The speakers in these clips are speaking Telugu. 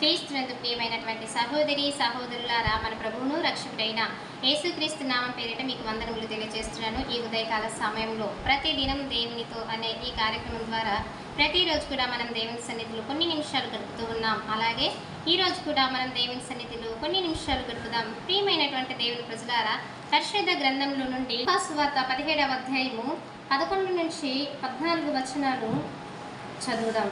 క్రీస్తునందు ప్రియమైనటువంటి సహోదరి సహోదరులారా మన ప్రభువును రక్షకుడైన యేసుక్రీస్తు నామం పేరిట మీకు వందనములు తెలియజేస్తున్నాను. ఈ ఉదయకాల సమయంలో ప్రతి దినం దేవునితో అనే ఈ కార్యక్రమం ద్వారా ప్రతిరోజు కూడా మనం దేవుని సన్నిధిలో కొన్ని నిమిషాలు గడుపుతూ ఉన్నాం. అలాగే ఈ రోజు కూడా మనం దేవుని సన్నిధిలో కొన్ని నిమిషాలు గడుపుదాం. ప్రియమైనటువంటి దేవుని ప్రజలారా పరిశుద్ధ గ్రంథంలో నుండి వార్త పదిహేడవ అధ్యాయము పదకొండు నుంచి పద్నాలుగు వచనాలు చదువుదాం.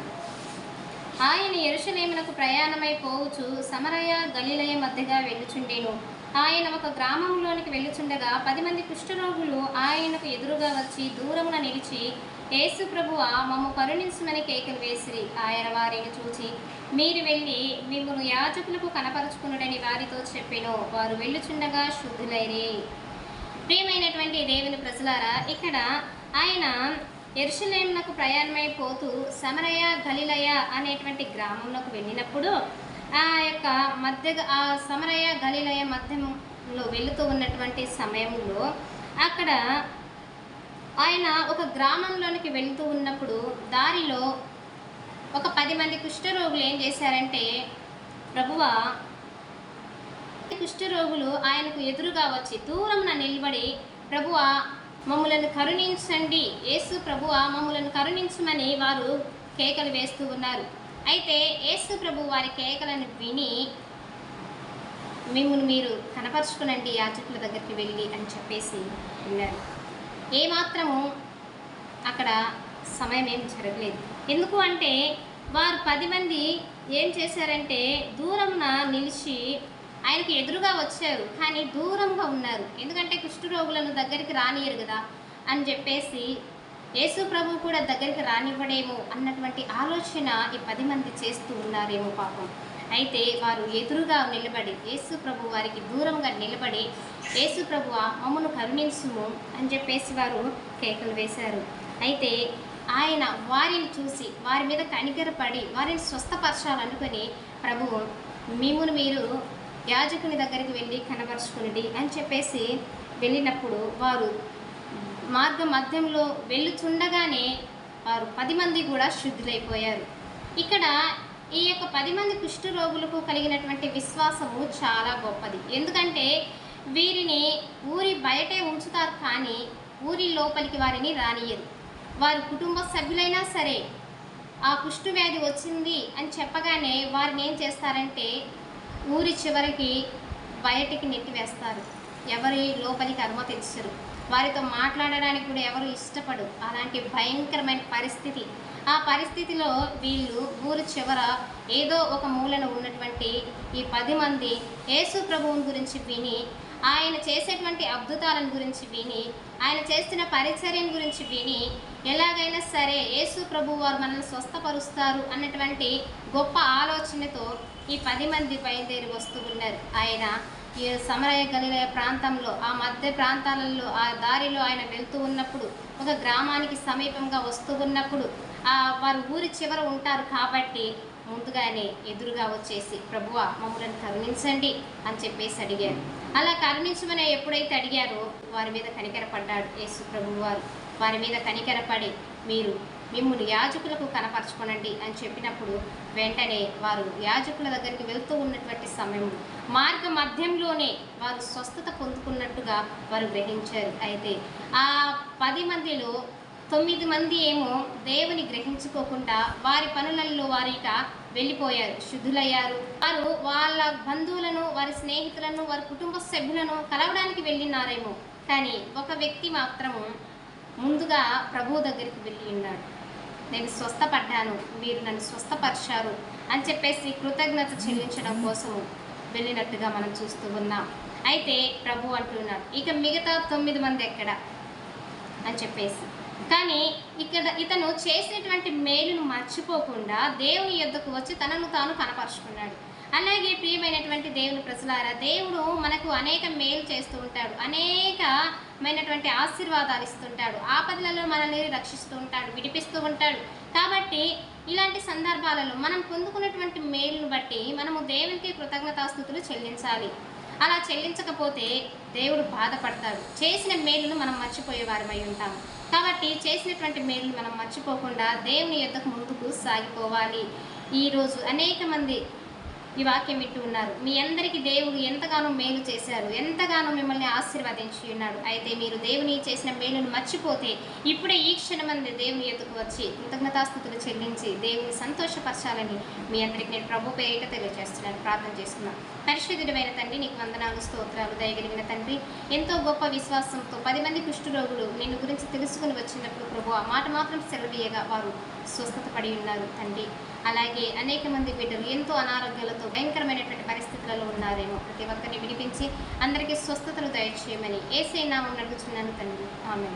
ఆయన ఎరుషలేమునకు ప్రయాణమై పోవచ్చు సమరయ గలిలయ మధ్యగా వెళ్ళుచుండెను. ఆయన ఒక గ్రామంలోనికి వెళ్ళుచుండగా పది మంది కుష్ఠరోగులు ఆయనకు ఎదురుగా వచ్చి దూరమున నిలిచి యేసు ప్రభువ మమ్ము కరుణించమని కేకలు వేసిరి. ఆయన వారిని చూచి మీరు వెళ్ళి మిమ్మల్ని యాజకులకు కనపరుచుకునుడని వారితో చెప్పెను. వారు వెళ్ళుచుండగా శుద్ధులైరి. ప్రియమైనటువంటి దేవుని ప్రజలారా ఇక్కడ ఆయన ఎరుషలేమునకు ప్రయాణమైపోతూ సమరయ గలిలయ అనేటువంటి గ్రామంలోకి వెళ్ళినప్పుడు ఆ యొక్క మధ్య ఆ సమరయ గలిలయ మధ్యంలో వెళుతూ ఉన్నటువంటి సమయంలో అక్కడ ఆయన ఒక గ్రామంలోనికి వెళుతూ ఉన్నప్పుడు దారిలో ఒక పది మంది కుష్ఠరోగులు ఏం చేశారంటే ప్రభువా కుష్ఠరోగులు ఆయనకు ఎదురుగా వచ్చి దూరంన నిలబడి ప్రభువా మమ్మలను కరుణించండి. యేసు ప్రభువ మమ్మలను కరుణించమని వారు కేకలు వేస్తూ ఉన్నారు. అయితే యేసు ప్రభు వారి కేకలను విని మిమ్మల్ని మీరు కనపరుచుకునండి యాజకుల దగ్గరికి వెళ్ళి అని చెప్పేసి విన్నారు. ఏమాత్రము అక్కడ సమయం ఏం జరగలేదు. ఎందుకు అంటే వారు పది మంది ఏం చేశారంటే దూరంన నిలిచి ఆయనకు ఎదురుగా వచ్చారు కానీ దూరంగా ఉన్నారు. ఎందుకంటే కుష్ఠరోగులను దగ్గరికి రానియరు కదా అని చెప్పేసి యేసు ప్రభు కూడా దగ్గరికి రానివ్వడేమో అన్నటువంటి ఆలోచన ఈ పది మంది చేస్తూ ఉన్నారేమో పాపం. అయితే వారు ఎదురుగా నిలబడి యేసు ప్రభు వారికి దూరంగా నిలబడి యేసు ప్రభు మమ్మను కరుణించుము అని చెప్పేసి వారు కేకలు వేశారు. అయితే ఆయన వారిని చూసి వారి మీద కనికరపడి వారిని స్వస్థపరచాలనుకొని ప్రభు మిమ్మును మీరు యాజకుని దగ్గరికి వెళ్ళి కనపరుచుకునిడి అని చెప్పేసి వెళ్ళినప్పుడు వారు మార్గ మధ్యంలో వెళ్ళుచుండగానే వారు పది మంది కూడా శుద్ధులైపోయారు. ఇక్కడ ఈ యొక్క పది మంది కుష్ఠరోగులకు కలిగినటువంటి విశ్వాసము చాలా గొప్పది. ఎందుకంటే వీరిని ఊరి బయటే ఉంచుతారు కానీ ఊరి లోపలికి వారిని రానియరు వారి కుటుంబ సభ్యులైనా సరే ఆ కుష్ఠు వ్యాధి వచ్చింది అని చెప్పగానే వారిని ఏం చేస్తారంటే ఊరి చివరికి బయటికి నెట్టివేస్తారు. ఎవరి లోపలికి అనుమతించరు వారితో మాట్లాడడానికి కూడా ఎవరు ఇష్టపడు అలాంటి భయంకరమైన పరిస్థితి. ఆ పరిస్థితిలో వీళ్ళు ఊరు చివర ఏదో ఒక మూలన ఉన్నటువంటి ఈ పది మంది యేసు ప్రభువుని గురించి విని ఆయన చేసేటువంటి అద్భుతాలను గురించి విని ఆయన చేస్తున్న పరిచర్యను గురించి విని ఎలాగైనా సరే యేసు ప్రభు వారు మనల్ని స్వస్థపరుస్తారు అన్నటువంటి గొప్ప ఆలోచనతో ఈ పది మంది బయలుదేరి వస్తూ ఉన్నారు. ఆయన ఈ సమరయ గలిలయ ప్రాంతంలో ఆ మధ్య ప్రాంతాలలో ఆ దారిలో ఆయన వెళ్తూ ఉన్నప్పుడు ఒక గ్రామానికి సమీపంగా వస్తూ ఉన్నప్పుడు ఆ వారు ఊరి చివర ఉంటారు కాబట్టి ముందుగానే ఎదురుగా వచ్చేసి ప్రభువ మమ్మల్ని కరుణించండి అని చెప్పేసి అడిగారు. అలా కరుణించమని ఎప్పుడైతే అడిగారో వారి మీద కనికరపడ్డాడు యేసు ప్రభువు వారు. వారి మీద కనికరపడి మీరు మిమ్మల్ని యాజకులకు కనపరచుకోనండి అని చెప్పినప్పుడు వెంటనే వారు యాజకుల దగ్గరికి వెళ్తూ ఉన్నటువంటి సమయం మార్గ మధ్యంలోనే వారు స్వస్థత పొందుకున్నట్టుగా వారు గ్రహించారు. అయితే ఆ పది మందిలో తొమ్మిది మంది ఏమో దేవుని గ్రహించుకోకుండా వారి పనులలో వారిట వెళ్ళిపోయారు శుద్ధులయ్యారు. వారు వాళ్ళ బంధువులను వారి స్నేహితులను వారి కుటుంబ సభ్యులను కలవడానికి వెళ్ళినారేమో. కానీ ఒక వ్యక్తి మాత్రము ముందుగా ప్రభు దగ్గరికి వెళ్ళి ఉన్నాడు నేను స్వస్థపడ్డాను. మీరు నన్ను స్వస్థపరిచారు అని చెప్పేసి కృతజ్ఞత చెల్లించడం కోసం వెళ్ళినట్టుగా మనం చూస్తూ ఉన్నాం. అయితే ప్రభు అంటున్నాడు ఇక మిగతా తొమ్మిది మంది ఎక్కడ? అని చెప్పేసి. కానీ ఇక్కడ ఇతను చేసినటువంటి మేలును మర్చిపోకుండా దేవుని యొద్దకు వచ్చి తనను తాను కనపరుచుకున్నాడు. అలాగే ప్రియమైనటువంటి దేవుని ప్రజలారా దేవుడు మనకు అనేక మేలు చేస్తూ ఉంటాడు. అనేక మైనటువంటి ఆశీర్వాదాలు ఇస్తుంటాడు. ఆపదలలో మనల్ని రక్షిస్తూ ఉంటాడు విడిపిస్తూ ఉంటాడు. కాబట్టి ఇలాంటి సందర్భాలలో మనం పొందుకున్నటువంటి మేలును బట్టి మనము దేవునికి కృతజ్ఞతాస్థుతులు చెల్లించాలి. అలా చెల్లించకపోతే దేవుడు బాధపడతాడు. చేసిన మేలును మనం మర్చిపోయేవారమై ఉంటాం. కాబట్టి చేసినటువంటి మేలును మనం మర్చిపోకుండా దేవుని యొద్దకు ముందుకు సాగిపోవాలి. ఈరోజు అనేక మంది ఈ వాక్యం ఇట్టు ఉన్నారు. మీ అందరికీ దేవుడు ఎంతగానో మేలు చేశారు. ఎంతగానో మిమ్మల్ని ఆశీర్వదించి ఉన్నాడు. అయితే మీరు దేవుని చేసిన మేలును మర్చిపోతే ఇప్పుడే ఈ క్షణమంది దేవుని ఎదుకు వచ్చి కృతజ్ఞతాస్థుతులు చెల్లించి దేవుని సంతోషపరచాలని మీ అందరికీ నేను ప్రభు పేరిట తెలియజేస్తున్నాను. ప్రార్థన చేస్తున్నాను పరిశుద్ధుడమైన తండ్రి నీకు వందనాలు స్తోత్రాలు దయగలిగిన తండ్రి ఎంతో గొప్ప విశ్వాసంతో పది మంది కుష్ఠరోగులు నిన్ను గురించి తెలుసుకుని వచ్చినప్పుడు ప్రభు ఆ మాట మాత్రం సెలవీయగా వారు స్వస్థత పడి ఉన్నారు తండ్రి. అలాగే అనేక మంది బిడ్డలు ఎంతో అనారోగ్యాలతో భయంకరమైనటువంటి పరిస్థితులలో ఉన్నారేమో ప్రతి ఒక్కరిని విడిపించి అందరికీ స్వస్థతలు దయచేయమని ఏసైనా నామం నడుచున్నాను తండ్రి. ఆమె